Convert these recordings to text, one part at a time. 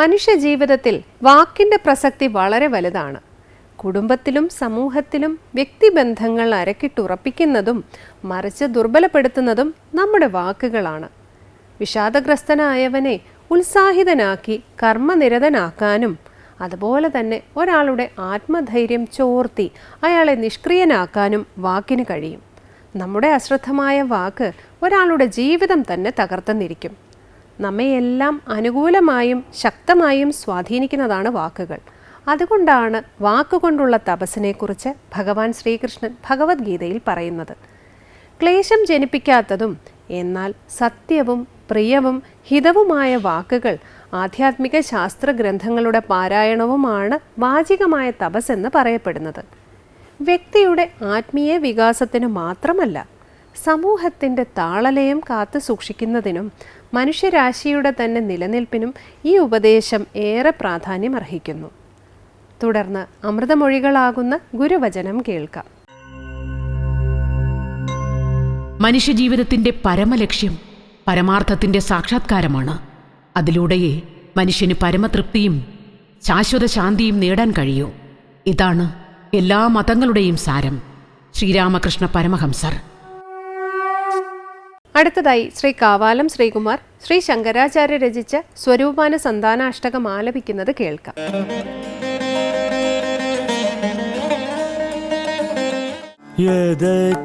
മനുഷ്യ ജീവിതത്തിൽ വാക്കിന്റെ പ്രസക്തി വളരെ വലുതാണ്. കുടുംബത്തിലും സമൂഹത്തിലും വ്യക്തിബന്ധങ്ങൾ അരക്കിട്ടുറപ്പിക്കുന്നതും മറിച്ച് ദുർബലപ്പെടുത്തുന്നതും നമ്മുടെ വാക്കുകളാണ്. വിഷാദഗ്രസ്തനായവനെ ഉത്സാഹിതനാക്കി കർമ്മനിരതനാക്കാനും അതുപോലെ തന്നെ ഒരാളുടെ ആത്മധൈര്യം ചോർത്തി അയാളെ നിഷ്ക്രിയനാക്കാനും വാക്കിന് കഴിയും. നമ്മുടെ അശ്രദ്ധമായ വാക്ക് ഒരാളുടെ ജീവിതം തന്നെ തകർത്തെന്നിരിക്കും. നമ്മയെല്ലാം അനുകൂലമായും ശക്തമായും സ്വാധീനിക്കുന്നതാണ് വാക്കുകൾ. അതുകൊണ്ടാണ് വാക്കുകൊണ്ടുള്ള തപസ്സിനെക്കുറിച്ച് ഭഗവാൻ ശ്രീകൃഷ്ണൻ ഭഗവത്ഗീതയിൽ പറയുന്നത്. ക്ലേശം ജനിപ്പിക്കാത്തതും എന്നാൽ സത്യവും പ്രിയവും ഹിതവുമായ വാക്കുകൾ ആധ്യാത്മിക ശാസ്ത്ര ഗ്രന്ഥങ്ങളുടെ പാരായണവുമാണ് വാചികമായ തപസ് എന്ന് പറയപ്പെടുന്നത്. വ്യക്തിയുടെ ആത്മീയ വികാസത്തിന് മാത്രമല്ല സമൂഹത്തിന്റെ താളലയം കാത്തു സൂക്ഷിക്കുന്നതിനും മനുഷ്യരാശിയുടെ തന്നെ നിലനിൽപ്പിനും ഈ ഉപദേശം ഏറെ പ്രാധാന്യം അർഹിക്കുന്നു തുടർന്ന് അമൃതമൊഴികളാകുന്ന ഗുരുവചനം കേൾക്കാം. മനുഷ്യജീവിതത്തിന്റെ പരമലക്ഷ്യം പരമാർത്ഥത്തിന്റെ സാക്ഷാത്കാരമാണ്. അതിലൂടെയേ മനുഷ്യന് പരമതൃപ്തിയും ശാശ്വത ശാന്തിയും നേടാൻ കഴിയൂ. ഇതാണ് എല്ലാ മതങ്ങളുടെയും സാരം. ശ്രീരാമകൃഷ്ണ പരമഹംസർ. അടുത്തതായി ശ്രീ കാവാലം ശ്രീകുമാർ ശ്രീ ശങ്കരാചാര്യ രചിച്ച സ്വരൂപാന സന്താനാഷ്ടകം ആലപിക്കുന്നത് കേൾക്കാം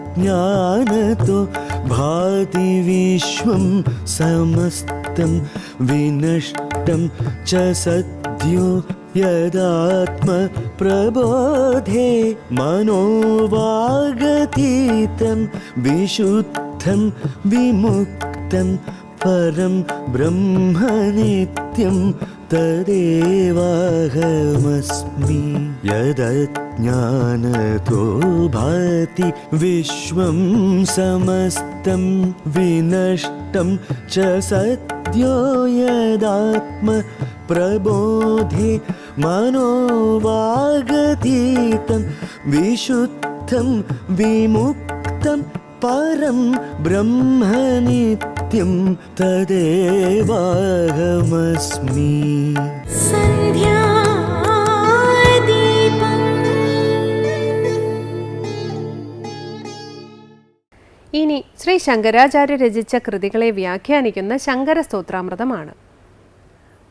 यदज्ञानतो भाति विश्वं समस्तं विनष्टं च सद्यो यदात्मप्रबोधे मनोवागतीतं विशुद्धं വിമുക്തം വിമുക്തം പരം ബ്രഹ്മനിത്യം തദേവാഹമസ്മി. യദജ്ഞാനതോ ഭാതി വിശ്വം സമസ്തം വിനഷ്ടം ച സദ്യോ യദാത്മ പ്രബോധി മനോവാഗതീതം വിശുദ്ധം വിമുക്തം परं ब्रह्म नित्यं तदेवाहमस्मि ഇനി ശ്രീ ശങ്കരാചാര്യ രചിച്ച കൃതികളെ വ്യാഖ്യാനിക്കുന്ന ശങ്കര സ്തോത്രാമൃതമാണ്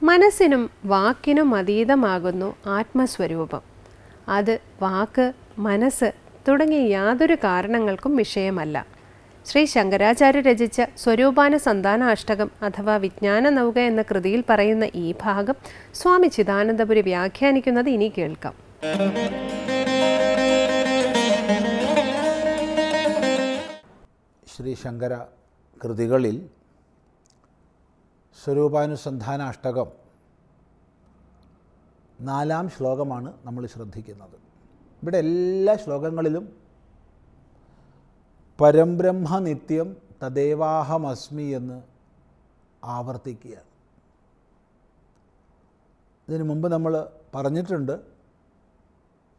മനസ്സിനും വാക്കിനും അതീതമാകുന്നു ആത്മസ്വരൂപം അത് വാക്ക് മനസ്സ് തുടങ്ങിയ യാതൊരു കാരണങ്ങൾക്കും വിഷയമല്ല. ശ്രീ ശങ്കരാചാര്യ രചിച്ച സ്വരൂപാന സന്താന അഷ്ടകം അഥവാ വിജ്ഞാന നൗക എന്ന കൃതിയിൽ പറയുന്ന ഈ ഭാഗം സ്വാമി ചിദാനന്ദപുരി വ്യാഖ്യാനിക്കുന്നത് ഇനി കേൾക്കാം. ശ്രീ ശങ്കര കൃതികളിൽ സ്വരൂപാനുസന്ധാന അഷ്ടകം നാലാം ശ്ലോകമാണ് നമ്മൾ ശ്രദ്ധിക്കുന്നത്. ഇവിടെ എല്ലാ ശ്ലോകങ്ങളിലും പരംബ്രഹ്മ നിത്യം തദേവാഹമസ്മി എന്ന് ആവർത്തിക്കുകയാണ്. ഇതിനു മുമ്പ് നമ്മൾ പറഞ്ഞിട്ടുണ്ട്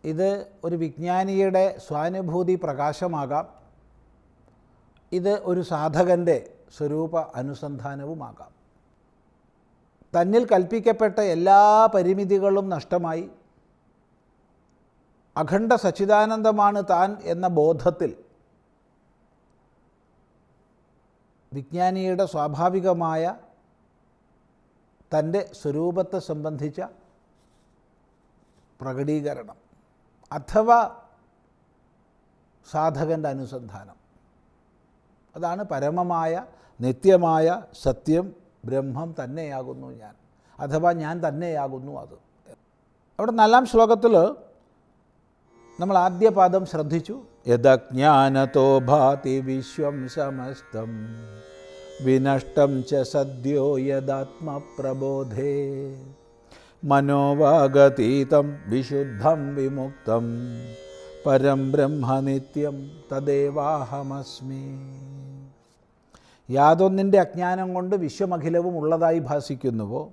ഇത് ഒരു വിജ്ഞാനിയുടെ സ്വാനുഭൂതി പ്രകാശമാകാം ഇത് ഒരു സാധകന്റെ സ്വരൂപ അനുസന്ധാനവുമാകാം. തന്നിൽ കൽപ്പിക്കപ്പെട്ട എല്ലാ പരിമിതികളും നഷ്ടമായി അഖണ്ഡ സച്ചിദാനന്ദമാണ് താൻ എന്ന ബോധത്തിൽ വിജ്ഞാനിയുടെ സ്വാഭാവികമായ തന്റെ സ്വരൂപത്തെ സംബന്ധിച്ച പ്രകടീകരണം അഥവാ സാധകന്റെ അനുസന്ധാനം. അതാണ് പരമമായ നിത്യമായ സത്യം ബ്രഹ്മം തന്നെയാകുന്നു ഞാൻ. അഥവാ ഞാൻ തന്നെയാകുന്നു അത്. അവിടെ നാലാം ശ്ലോകത്തിൽ നമ്മൾ ആദ്യ പാദം ശ്രദ്ധിച്ചു. യദജ്ഞാനതോ ഭാതി വിശ്വം സമസ്തം. വിനഷ്ടം ച സദ്യോ യദാത്മപ്രബോധേ. മനോവാഗതീതം വിശുദ്ധം വിമുക്തം. പരം ബ്രഹ്മനിത്യം തദേവാഹമസ്മി. യാതൊന്നിന്റെ അജ്ഞാനം കൊണ്ട് വിശ്വമഖിലവും ഉള്ളതായി ഭാസിക്കുന്നുവോ?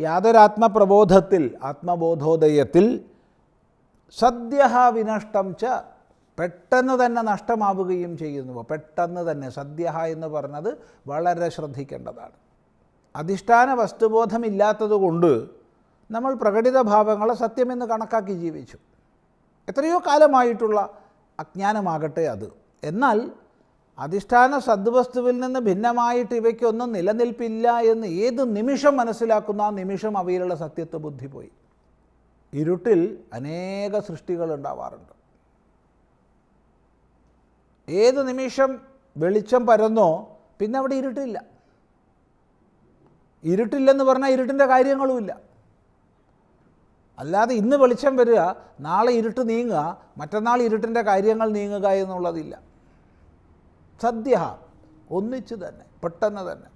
യാതൊരാത്മപ്രബോധത്തിൽ ആത്മബോധോദയത്തിൽ സദ്യ വിനഷ്ടം ച പെട്ടെന്ന് തന്നെ നഷ്ടമാവുകയും ചെയ്യുന്നു. പെട്ടെന്ന് തന്നെ സദ്യ എന്ന് പറഞ്ഞത് വളരെ ശ്രദ്ധിക്കേണ്ടതാണ്. അധിഷ്ഠാന വസ്തുബോധമില്ലാത്തതുകൊണ്ട് നമ്മൾ പ്രകടിത ഭാവങ്ങളെ സത്യമെന്ന് കണക്കാക്കി ജീവിച്ചു. എത്രയോ കാലമായിട്ടുള്ള അജ്ഞാനമാകട്ടെ അത്. എന്നാൽ അധിഷ്ഠാന സദ്വസ്തുവിൽ നിന്ന് ഭിന്നമായിട്ട് ഇവയ്ക്കൊന്നും നിലനിൽപ്പില്ല എന്ന് ഏത് നിമിഷം മനസ്സിലാക്കുന്ന? ആ നിമിഷം അവയിലുള്ള സത്യത്വ ബുദ്ധി പോയി. ഇരുട്ടിൽ അനേക സൃഷ്ടികൾ ഉണ്ടാവാറുണ്ട്. ഏത് നിമിഷം വെളിച്ചം പരന്നോ പിന്നെ അവിടെ ഇരുട്ടില്ല. ഇരുട്ടില്ലെന്ന് പറഞ്ഞാൽ ഇരുട്ടിന്റെ കാര്യങ്ങളുമില്ല. അല്ലാതെ ഇന്ന് വെളിച്ചം വരിക നാളെ ഇരുട്ട് നീങ്ങുക മറ്റന്നാൾ ഇരുട്ടിന്റെ കാര്യങ്ങൾ നീങ്ങുക എന്നുള്ളതില്ല. സദ്യ ഒന്നിച്ച് തന്നെ പെട്ടെന്ന് തന്നെ.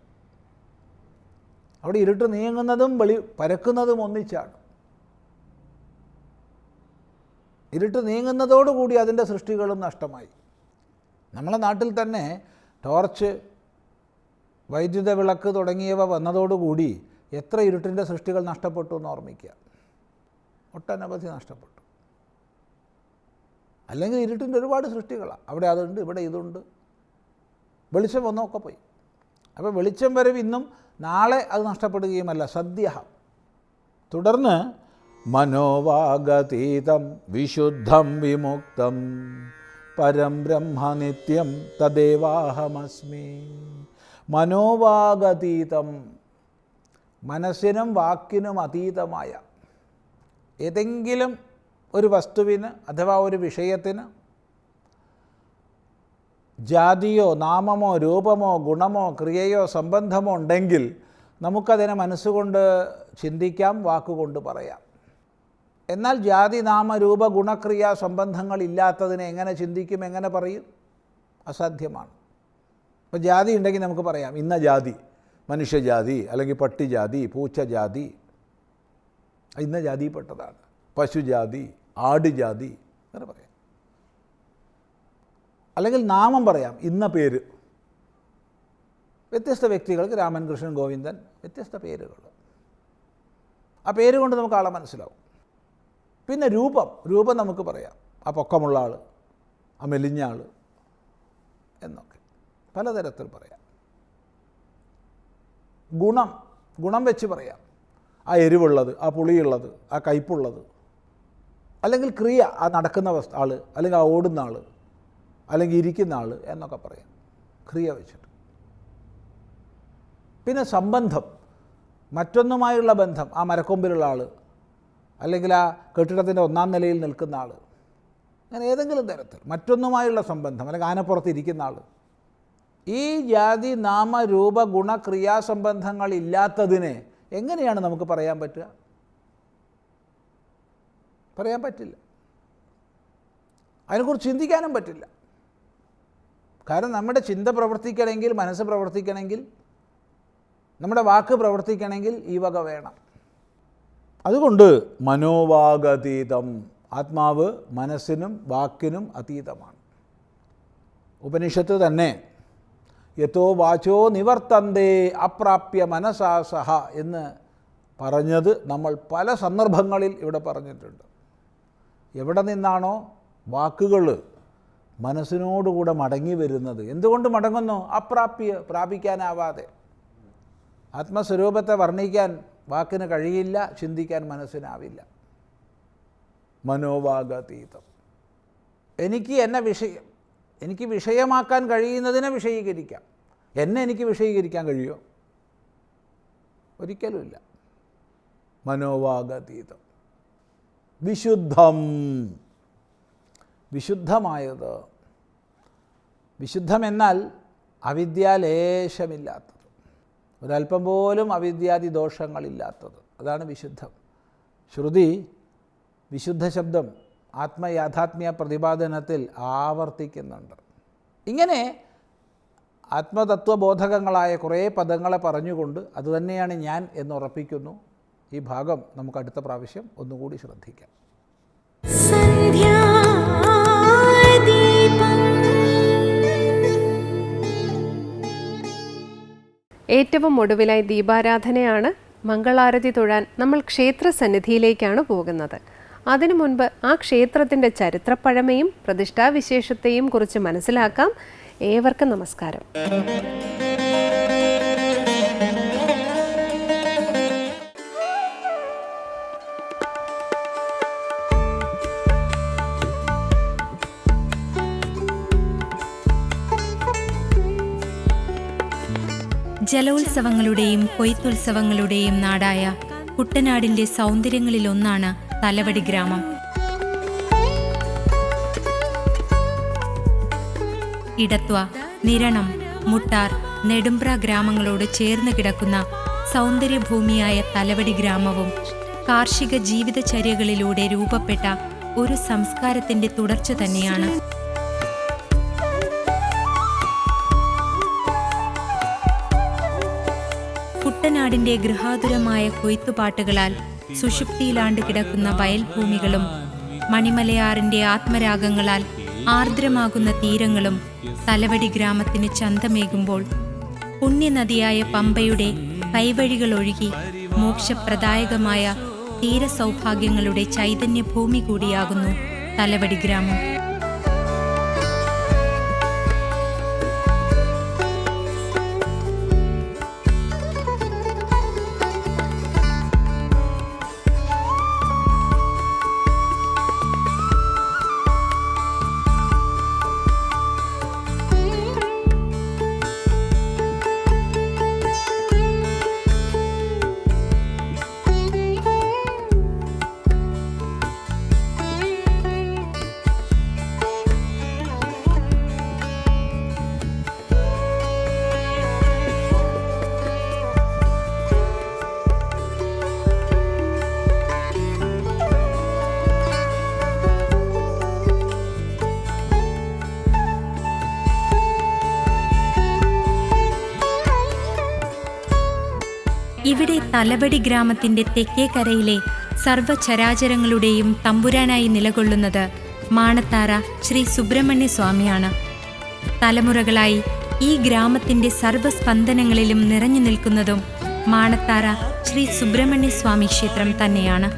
അവിടെ ഇരുട്ട് നീങ്ങുന്നതും വെളി പരക്കുന്നതും ഒന്നിച്ചാണ്. ഇരുട്ട് നീങ്ങുന്നതോടുകൂടി അതിന്റെ സൃഷ്ടികളും നഷ്ടമായി. നമ്മളെ നാട്ടിൽ തന്നെ ടോർച്ച് വൈദ്യുത വിളക്ക് തുടങ്ങിയവ വന്നതോടുകൂടി എത്ര ഇരുട്ടിന്റെ സൃഷ്ടികൾ നഷ്ടപ്പെട്ടു എന്ന് ഓർമ്മിക്കുക. ഒട്ടനവധി നഷ്ടപ്പെട്ടു. അല്ലെങ്കിൽ ഇരുട്ടിന്റെ ഒരുപാട് സൃഷ്ടികളാണ്. അവിടെ അതുണ്ട് ഇവിടെ ഇതുണ്ട്. വെളിച്ചം വന്നൊക്കെ പോയി. അപ്പോൾ വെളിച്ചം വരവ് ഇന്നും നാളെ അത് നഷ്ടപ്പെടുകയുമല്ല. സദ്യ തുടർന്ന് മനോവാഗതീതം വിശുദ്ധം വിമുക്തം. പരം ബ്രഹ്മനിത്യം തദേവാഹമസ്മി. മനോവാഗതീതം മനസ്സിനും വാക്കിനും അതീതമായ ഏതെങ്കിലും ഒരു വസ്തുവിന് അഥവാ ഒരു വിഷയത്തിന് ജാതിയോ നാമമോ രൂപമോ ഗുണമോ ക്രിയയോ സംബന്ധമോ ഉണ്ടെങ്കിൽ നമുക്കതിനെ മനസ്സുകൊണ്ട് ചിന്തിക്കാം വാക്കുകൊണ്ട് പറയാം. എന്നാൽ ജാതി നാമ രൂപ ഗുണക്രിയ സംബന്ധങ്ങൾ ഇല്ലാത്തതിനെ എങ്ങനെ ചിന്തിക്കും എങ്ങനെ പറയും? അസാധ്യമാണ്. അപ്പോൾ ജാതി ഉണ്ടെങ്കിൽ നമുക്ക് പറയാം. ഇന്ന ജാതി മനുഷ്യജാതി അല്ലെങ്കിൽ പട്ടിജാതി പൂച്ചജാതി ഇന്ന ജാതിയിൽപ്പെട്ടതാണ്. പശുജാതി ആടുജാതി അങ്ങനെ പറയാം. അല്ലെങ്കിൽ നാമം പറയാം. ഇന്ന പേര്. വ്യത്യസ്ത വ്യക്തികൾക്ക് രാമൻ കൃഷ്ണൻ ഗോവിന്ദൻ വ്യത്യസ്ത പേരുകൾ. ആ പേര് കൊണ്ട് നമുക്ക് ആളെ മനസ്സിലാവും. പിന്നെ രൂപം രൂപം നമുക്ക് പറയാം. ആ പൊക്കമുള്ള ആൾ ആ മെലിഞ്ഞ ആൾ എന്നൊക്കെ പലതരത്തിൽ പറയാം. ഗുണം ഗുണം വെച്ച് പറയാം. ആ എരിവുള്ളത് ആ പുളിയുള്ളത് ആ കയ്പുള്ളത് അല്ലെങ്കിൽ ക്രിയ ആ നടക്കുന്ന ആൾ അല്ലെങ്കിൽ ആ ഓടുന്ന ആൾ അല്ലെങ്കിൽ ഇരിക്കുന്ന ആൾ എന്നൊക്കെ പറയാം. ക്രിയ വെച്ചിട്ട്. പിന്നെ സംബന്ധം മറ്റൊന്നുമായുള്ള ബന്ധം ആ മരക്കൊമ്പിലുള്ള ആൾ അല്ലെങ്കിൽ ആ കെട്ടിടത്തിന്റെ ഒന്നാം നിലയിൽ നിൽക്കുന്ന ആൾ. അങ്ങനെ ഏതെങ്കിലും തരത്തിൽ മറ്റൊന്നുമായുള്ള സംബന്ധം അല്ലെങ്കിൽ ആനപ്പുറത്ത് ഇരിക്കുന്ന ആൾ. ഈ ജാതി നാമ രൂപ ഗുണ ക്രിയാസംബന്ധങ്ങൾ ഇല്ലാത്തതിനെ എങ്ങനെയാണ് നമുക്ക് പറയാൻ പറ്റുക? പറയാൻ പറ്റില്ല. അതിനെക്കുറിച്ച് ചിന്തിക്കാനും പറ്റില്ല. കാരണം നമ്മുടെ ചിന്ത പ്രവർത്തിക്കണമെങ്കിൽ മനസ്സ് പ്രവർത്തിക്കണമെങ്കിൽ നമ്മുടെ വാക്ക് പ്രവർത്തിക്കണമെങ്കിൽ ഈ വക വേണം. അതുകൊണ്ട് മനോവാഗതീതം. ആത്മാവ് മനസ്സിനും വാക്കിനും അതീതമാണ്. ഉപനിഷത്ത് തന്നെ യഥോ വാചോ നിവർത്തന്തേ അപ്രാപ്യ മനസാ സഹ എന്ന് പറഞ്ഞത് നമ്മൾ പല സന്ദർഭങ്ങളിൽ ഇവിടെ പറഞ്ഞിട്ടുണ്ട്. എവിടെ നിന്നാണോ വാക്കുകൾ മനസ്സിനോടുകൂടെ മടങ്ങി വരുന്നത്? എന്തുകൊണ്ട് മടങ്ങുന്നു? അപ്രാപ്യ പ്രാപിക്കാനാവാതെ. ആത്മസ്വരൂപത്തെ വർണിക്കാൻ വാക്കിന് കഴിയില്ല ചിന്തിക്കാൻ മനസ്സിനാവില്ല. മനോവാഗതീതം. എനിക്ക് എന്നെ വിഷയം എനിക്ക് വിഷയമാക്കാൻ കഴിയുന്നതിനെ വിഷയീകരിക്കാം. എന്നെ എനിക്ക് വിഷയീകരിക്കാൻ കഴിയുമോ ഒരിക്കലുമില്ല. മനോവാഗതീതം. വിശുദ്ധം. വിശുദ്ധമായത്. വിശുദ്ധമെന്നാൽ അവിദ്യാലേശമില്ലാത്തത്. ഒരല്പം പോലും അവിദ്യാദി ദോഷങ്ങളില്ലാത്തത്. അതാണ് വിശുദ്ധം. ശ്രുതി വിശുദ്ധ ശബ്ദം ആത്മയാഥാത്മ്യ പ്രതിപാദനത്തിൽ ആവർത്തിക്കുന്നുണ്ട്. ഇങ്ങനെ ആത്മതത്വബോധകങ്ങളായ കുറേ പദങ്ങളെ പറഞ്ഞുകൊണ്ട് അതുതന്നെയാണ് ഞാൻ എന്നുറപ്പിക്കുന്നു ഈ ഭാഗം നമുക്ക് അടുത്ത പ്രാവശ്യം ഒന്നുകൂടി ശ്രദ്ധിക്കാം. ഏറ്റവും ഒടുവിലായി ദീപാരാധനയാണ് മംഗളാരതി തൊഴാൻ നമ്മൾ ക്ഷേത്ര സന്നിധിയിലേക്കാണ് പോകുന്നത്. അതിനു മുൻപ് ആ ക്ഷേത്രത്തിന്റെ ചരിത്രപ്പഴമയും പ്രതിഷ്ഠാവിശേഷത്തെയും കുറിച്ച് മനസ്സിലാക്കാം. ഏവർക്കും നമസ്കാരം. ജലോത്സവങ്ങളുടെയും കൊയ്ത്തുത്സവങ്ങളുടെയും നാടായ കുട്ടനാടിന്റെ സൗന്ദര്യങ്ങളിലൊന്നാണ് തലവടി ഗ്രാമം. ഇടത്വ നിരണം മുട്ടാർ നെടുമ്പ്ര ഗ്രാമങ്ങളോട് ചേർന്ന് കിടക്കുന്ന സൗന്ദര്യഭൂമിയായ തലവടി ഗ്രാമവും കാർഷിക ജീവിതചര്യകളിലൂടെ രൂപപ്പെട്ട ഒരു സംസ്കാരത്തിന്റെ തുടർച്ച തന്നെയാണ്. കുട്ടനാടിന്റെ ഗൃഹാതുരമായ കൊയ്ത്തുപാട്ടുകളാൽ സുഷുപ്തിയിലാണ്ട് കിടക്കുന്ന വയൽഭൂമികളും മണിമലയാറിന്റെ ആത്മരാഗങ്ങളാൽ ആർദ്രമാകുന്ന തീരങ്ങളും തലവടി ഗ്രാമത്തിന് ചന്തമേകുമ്പോൾ പുണ്യനദിയായ പമ്പയുടെ കൈവഴികളൊഴുകി മോക്ഷപ്രദായകമായ തീരസൗഭാഗ്യങ്ങളുടെ ചൈതന്യഭൂമി കൂടിയാകുന്നു തലവടി ഗ്രാമം. ഇവിടെ തലവടി ഗ്രാമത്തിന്റെ തെക്കേക്കരയിലെ സർവചരാചരങ്ങളുടെയും തമ്പുരാനായി നിലകൊള്ളുന്നത് മാണത്താറ ശ്രീ സുബ്രഹ്മണ്യ സ്വാമിയാണ്. തലമുറകളായി ഈ ഗ്രാമത്തിന്റെ സർവസ്പന്ദനങ്ങളിലും നിറഞ്ഞു നിൽക്കുന്നതും മാണത്താറ ശ്രീ സുബ്രഹ്മണ്യ സ്വാമി ക്ഷേത്രം തന്നെയാണ്.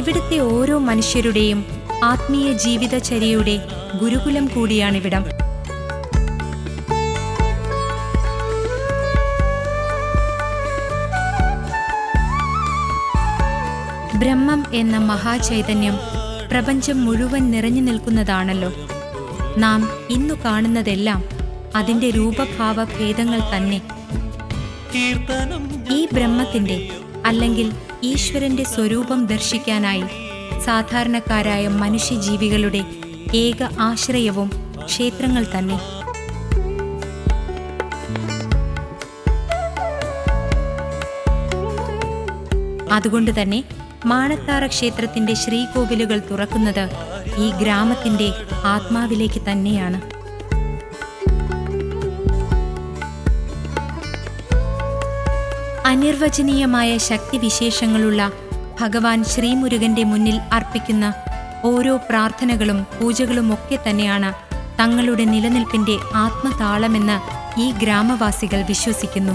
ഇവിടുത്തെ ഓരോ മനുഷ്യരുടെയും ആത്മീയ ജീവിതചര്യയുടെ ഗുരുകുലം കൂടിയാണിവിടം. ബ്രഹ്മം എന്ന മഹാചൈതന്യം പ്രപഞ്ചം മുഴുവൻ നിറഞ്ഞു നിൽക്കുന്നതാണല്ലോ. നാം ഇന്നു കാണുന്നതെല്ലാം അതിന്റെ രൂപഭാവ ഭേദങ്ങൾ തന്നെ. ഈ ബ്രഹ്മത്തിന്റെ അല്ലെങ്കിൽ ഈശ്വരന്റെ സ്വരൂപം ദർശിക്കാനായി സാധാരണക്കാരായ മനുഷ്യജീവികളുടെ ഏക ആശ്രയവും ക്ഷേത്രങ്ങൾ തന്നെ. അതുകൊണ്ട് തന്നെ മാണത്താറ ക്ഷേത്രത്തിന്റെ ശ്രീകോവിലുകൾ തുറക്കുന്നത് ഈ ഗ്രാമത്തിന്റെ ആത്മാവിലേക്ക് തന്നെയാണ്. അനിർവചനീയമായ ശക്തിവിശേഷങ്ങളുള്ള ഭഗവാൻ ശ്രീമുരുകന്റെ മുന്നിൽ അർപ്പിക്കുന്ന ഓരോ പ്രാർത്ഥനകളും പൂജകളും ഒക്കെ തന്നെയാണ് തങ്ങളുടെ നിലനിൽപ്പിന്റെ ആത്മതാളമെന്ന് ഈ ഗ്രാമവാസികൾ വിശ്വസിക്കുന്നു.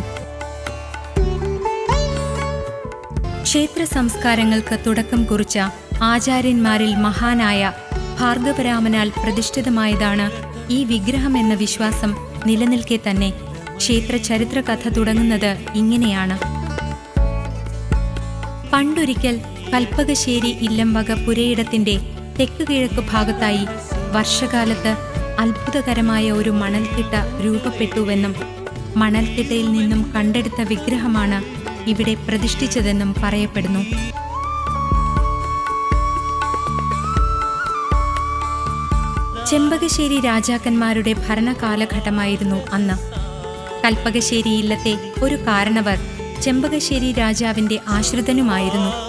ക്ഷേത്ര സംസ്കാരങ്ങൾക്ക് തുടക്കം കുറിച്ച ആചാര്യന്മാരിൽ മഹാനായ ഭാർഗവരാമനാൽ പ്രതിഷ്ഠിതമായതാണ് ഈ വിഗ്രഹം എന്ന വിശ്വാസം നിലനിൽക്കെ തന്നെ ക്ഷേത്ര ചരിത്ര കഥ തുടങ്ങുന്നത് ഇങ്ങനെയാണ്. പണ്ടൊരിക്കൽ കൽപ്പകശ്ശേരി ഇല്ലംവക പുരയിടത്തിന്റെ തെക്ക് കിഴക്ക് ഭാഗത്തായി വർഷകാലത്ത് അത്ഭുതകരമായ ഒരു മണൽത്തിട്ട രൂപപ്പെട്ടുവെന്നും മണൽത്തിട്ടയിൽ നിന്നും കണ്ടെടുത്ത വിഗ്രഹമാണ് ഇവിടെ പ്രതിഷ്ഠിച്ചതെന്നും പറയപ്പെടുന്നു. ചെമ്പകശ്ശേരി രാജാക്കന്മാരുടെ ഭരണകാലഘട്ടമായിരുന്നു അന്ന്. കൽപ്പകശ്ശേരി ഇല്ലത്തെ ഒരു കാരണവർ ചെമ്പകശ്ശേരി രാജാവിന്റെ ആശ്രിതനുമായിരുന്നു.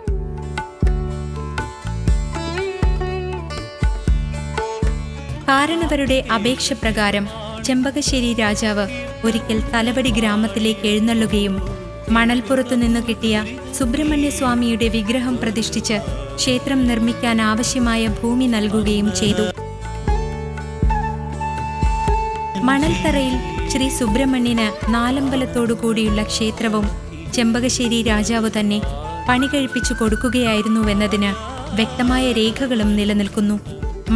കാരണവരുടെ അപേക്ഷ പ്രകാരം ചെമ്പകശ്ശേരി രാജാവ് ഒരിക്കൽ തലവടി ഗ്രാമത്തിലേക്ക് എഴുന്നള്ളുകയും മണൽപ്പുറത്തു നിന്ന് കിട്ടിയ സുബ്രഹ്മണ്യസ്വാമിയുടെ വിഗ്രഹം പ്രതിഷ്ഠിച്ച് ക്ഷേത്രം നിർമ്മിക്കാൻ ആവശ്യമായ ഭൂമി നൽകുകയും ചെയ്തു. മണൽത്തറയിൽ ശ്രീ സുബ്രഹ്മണ്യന് നാലമ്പലത്തോടു കൂടിയുള്ള ക്ഷേത്രവും ചെമ്പകശ്ശേരി രാജാവ് തന്നെ പണി കഴിപ്പിച്ചു കൊടുക്കുകയായിരുന്നുവെന്നതിന് വ്യക്തമായ രേഖകളും നിലനിൽക്കുന്നു.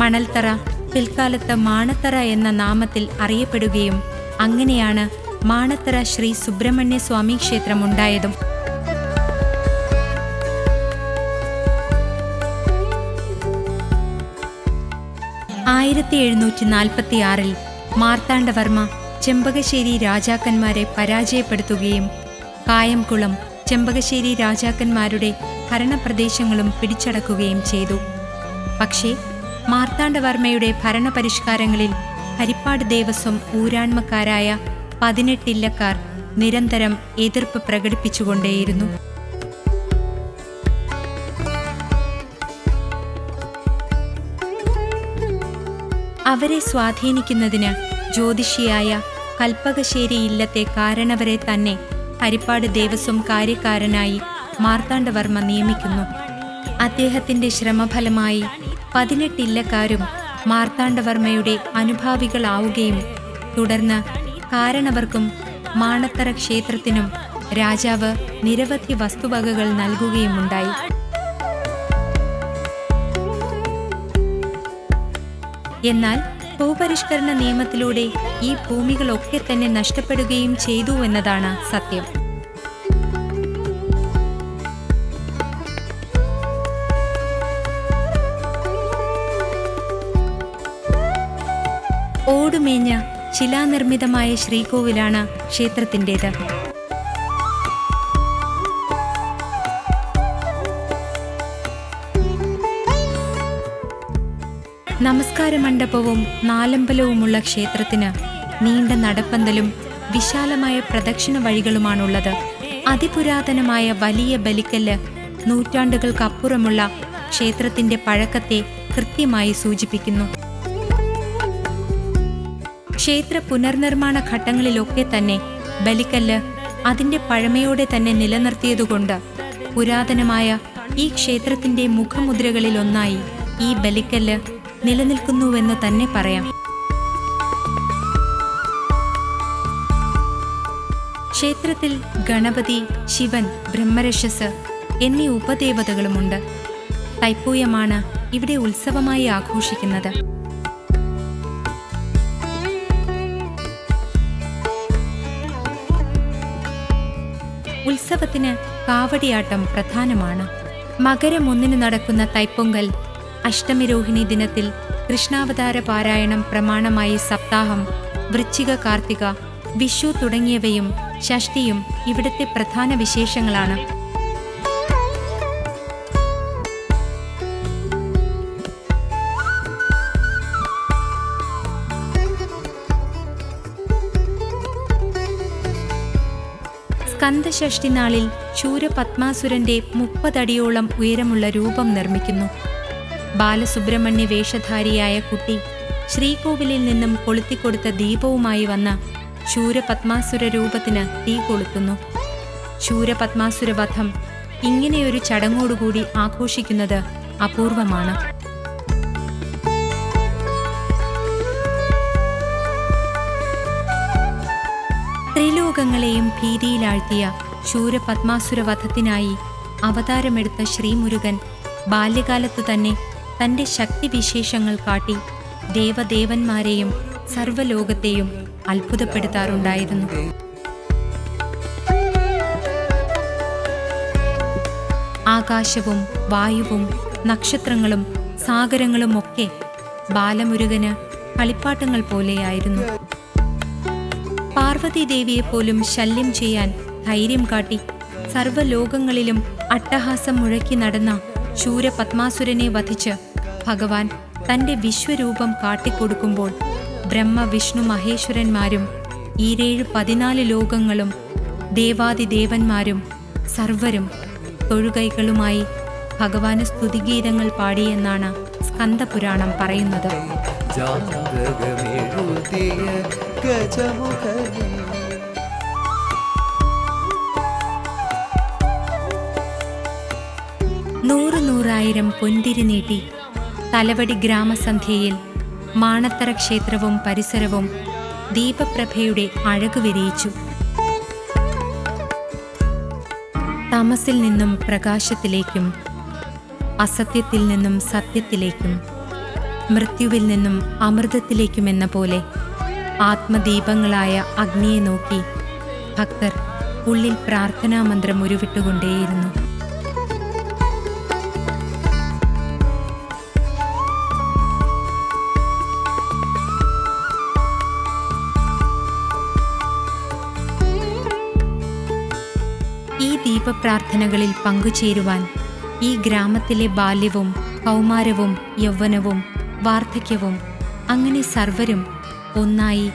മണൽത്തറ പിൽക്കാലത്ത് മാണത്തറ എന്ന നാമത്തിൽ അറിയപ്പെടുകയും അങ്ങനെയാണ് മാണത്തറ ശ്രീ സുബ്രഹ്മണ്യ സ്വാമി ക്ഷേത്രം ഉണ്ടായതും. ആയിരത്തി എഴുന്നൂറ്റി നാൽപ്പത്തി ആറിൽ മാർത്താണ്ഡവർമ്മ ചെമ്പകശ്ശേരി രാജാക്കന്മാരെ പരാജയപ്പെടുത്തുകയും കായംകുളം ചെമ്പകശ്ശേരി രാജാക്കന്മാരുടെ ഭരണപ്രദേശങ്ങളും പിടിച്ചടക്കുകയും ചെയ്തു. പക്ഷേ മാർത്താണ്ഡവർമ്മയുടെ ഭരണപരിഷ്കാരങ്ങളിൽ ഹരിപ്പാട് ദേവസ്വം ഊരാൺമക്കാരായ പതിനെട്ടില്ലക്കാർ നിരന്തരം എതിർപ്പ് പ്രകടിപ്പിച്ചുകൊണ്ടേയിരുന്നു. അവരെ സ്വാധീനിക്കുന്നതിന് ജ്യോതിഷിയായ കൽപ്പകശ്ശേരി ഇല്ലത്തെ കാരണവരെ തന്നെ ഹരിപ്പാട് ദേവസ്വം കാര്യക്കാരനായി മാർത്താണ്ഡവർമ്മ നിയമിക്കുന്നു. അദ്ദേഹത്തിന്റെ ശ്രമഫലമായി പതിനെട്ടില്ലക്കാരും മാർത്താണ്ഡവർമ്മയുടെ അനുഭാവികളാവുകയും തുടർന്ന് കാരണവർക്കും മാണത്തറ ക്ഷേത്രത്തിനും രാജാവ് നിരവധി വസ്തുവകകൾ നൽകുകയുമുണ്ടായി. എന്നാൽ ഭൂപരിഷ്കരണ നിയമത്തിലൂടെ ഈ ഭൂമികളൊക്കെ തന്നെ നഷ്ടപ്പെടുകയും ചെയ്തു എന്നതാണ് സത്യം. ഓടുമേഞ്ഞ ശിലാനിർമ്മിതമായ ശ്രീകോവിലാണ് ക്ഷേത്രത്തിന്റെത്. നമസ്കാര മണ്ഡപവും നാലമ്പലവുമുള്ള ക്ഷേത്രത്തിന് നീണ്ട നടപ്പന്തലും വിശാലമായ പ്രദക്ഷിണ വഴികളുമാണുള്ളത്. അതിപുരാതനമായ വലിയ ബലിക്കല്ല് നൂറ്റാണ്ടുകൾക്കപ്പുറമുള്ള ക്ഷേത്രത്തിന്റെ പഴക്കത്തെ കൃത്യമായി സൂചിപ്പിക്കുന്നു. ക്ഷേത്ര പുനർനിർമ്മാണ ഘട്ടങ്ങളിലൊക്കെ തന്നെ ബലിക്കല്ല് അതിന്റെ പഴമയോടെ തന്നെ നിലനിർത്തിയതുകൊണ്ട് പുരാതനമായ ഈ ക്ഷേത്രത്തിന്റെ മുഖമുദ്രകളിലൊന്നായി ഈ ബലിക്കല്ല് നിലനിൽക്കുന്നുവെന്ന് തന്നെ പറയാം. ക്ഷേത്രത്തിൽ ഗണപതി ശിവൻ ബ്രഹ്മരക്ഷസ് എന്നീ ഉപദേവതകളുമുണ്ട്. തൈപ്പൂയമാണ് ഇവിടെ ഉത്സവമായി ആഘോഷിക്കുന്നത്. ഉത്സവത്തിന് കാവടിയാട്ടം പ്രധാനമാണ്. മകരം ഒന്നിന് നടക്കുന്ന തൈപ്പൊങ്കൽ അഷ്ടമിരോഹിണി ദിനത്തിൽ കൃഷ്ണാവതാര പാരായണം പ്രമാണമായി സപ്താഹം വൃശ്ചിക കാർത്തിക വിഷു തുടങ്ങിയവയും ഷഷ്ടിയും ഇവിടുത്തെ പ്രധാന വിശേഷങ്ങളാണ്. സ്കന്ദഷഷ്ടി നാളിൽ ശൂരപത്മാസുരന്റെ മുപ്പതടിയോളം ഉയരമുള്ള രൂപം നിർമ്മിക്കുന്നു. ബാലസുബ്രഹ്മണ്യ വേഷധാരിയായ കുട്ടി ശ്രീകോവിലിൽ നിന്നും കൊളുത്തിക്കൊടുത്ത ദീപവുമായി വന്ന ശൂരപത്മാസുര രൂപത്തിന് തീ കൊളുത്തുന്നു. ശൂരപത്മാസുരവധം ഇങ്ങനെയൊരു ചടങ്ങോടുകൂടി ആഘോഷിക്കുന്നത് അപൂർവമാണ്. ത്രിലോകങ്ങളെയും ഭീതിയിലാഴ്ത്തിയ ശൂരപത്മാസുരവധത്തിനായി അവതാരമെടുത്ത ശ്രീമുരുകൻ ബാല്യകാലത്തു തന്നെ തന്റെ ശക്തിവിശേഷങ്ങൾ കാട്ടി ദേവദേവന്മാരെയും സർവലോകത്തെയും അത്ഭുതപ്പെടുത്താറുണ്ടായിരുന്നു. ആകാശവും വായുവും നക്ഷത്രങ്ങളും സാഗരങ്ങളുമൊക്കെ ബാലമുരുകന് കളിപ്പാട്ടങ്ങൾ പോലെയായിരുന്നു. പാർവതീദേവിയെ പോലും ശല്യം ചെയ്യാൻ ധൈര്യം കാട്ടി സർവലോകങ്ങളിലും അട്ടഹാസം മുഴക്കി നടന്ന ശൂരപത്മാസുരനെ വധിച്ച് ഭഗവാൻ തന്റെ വിശ്വരൂപം കാട്ടിക്കൊടുക്കുമ്പോൾ ബ്രഹ്മ വിഷ്ണു മഹേശ്വരന്മാരും ഈരേഴ് പതിനാല് ലോകങ്ങളും ദേവാദിദേവന്മാരും സർവരും തൊഴുകൈകളുമായി ഭഗവാന് സ്തുതിഗീതങ്ങൾ പാടിയെന്നാണ് സ്കന്ദപുരാണം പറയുന്നത്. നൂറു നൂറായിരം പൊന്തിരി നീട്ടി തലവടി ഗ്രാമസന്ധ്യയിൽ മാണത്തറ ക്ഷേത്രവും പരിസരവും ദീപപ്രഭയുടെ അഴകു വിരിയിച്ചു. തമസിൽ നിന്നും പ്രകാശത്തിലേക്കും അസത്യത്തിൽ നിന്നും സത്യത്തിലേക്കും മൃത്യുവിൽ നിന്നും അമൃതത്തിലേക്കുമെന്ന പോലെ ആത്മദീപങ്ങളായ അഗ്നിയെ നോക്കി ഭക്തർ ഉള്ളിൽ പ്രാർത്ഥനാ മന്ത്രം ഉരുവിട്ടുകൊണ്ടേയിരുന്നു. ഈ ദീപപ്രാർത്ഥനകളിൽ പങ്കുചേരുവാൻ ഈ ഗ്രാമത്തിലെ ബാല്യവും കൗമാരവും യൗവനവും വാർദ്ധക്യവും അങ്ങനെ സർവരും ഒന്നായി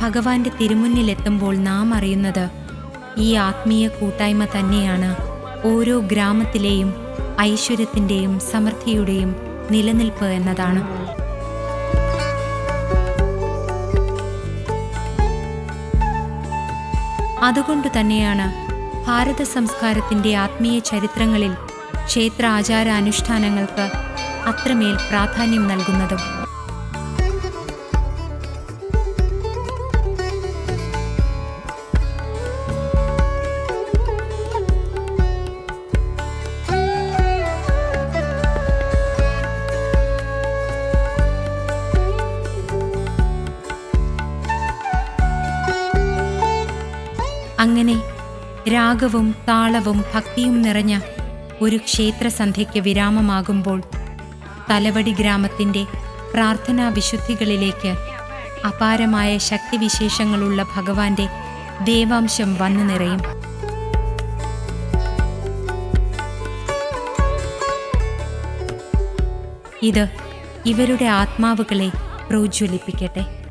ഭഗവാന്റെ തിരുമുന്നിലെത്തുമ്പോൾ നാം അറിയുന്നത് ഈ ആത്മീയ കൂട്ടായ്മ തന്നെയാണ് ഓരോ ഗ്രാമത്തിലെയും ഐശ്വര്യത്തിന്റെയും സമൃദ്ധിയുടെയും നിലനിൽപ്പ് എന്നതാണ്. അതുകൊണ്ടു തന്നെയാണ് ഭാരത സംസ്കാരത്തിന്റെ ആത്മീയ ചരിത്രങ്ങളിൽ ക്ഷേത്ര ആചാര അനുഷ്ഠാനങ്ങൾക്ക് അത്രമേൽ പ്രാധാന്യം നൽകുന്നതും. അങ്ങനെ രാഗവും താളവും ഭക്തിയും നിറഞ്ഞ ഒരു ക്ഷേത്രസന്ധ്യയ്ക്ക് വിരാമമാകുമ്പോൾ തലവടി ഗ്രാമത്തിന്റെ പ്രാർത്ഥനാ വിശുദ്ധികളിലേക്ക് അപാരമായ ശക്തിവിശേഷങ്ങളുള്ള ഭഗവാന്റെ ദേവാംശം വന്നു നിറയും. ഇത് ഇവരുടെ ആത്മാവുകളെ പ്രോജ്വലിപ്പിക്കട്ടെ.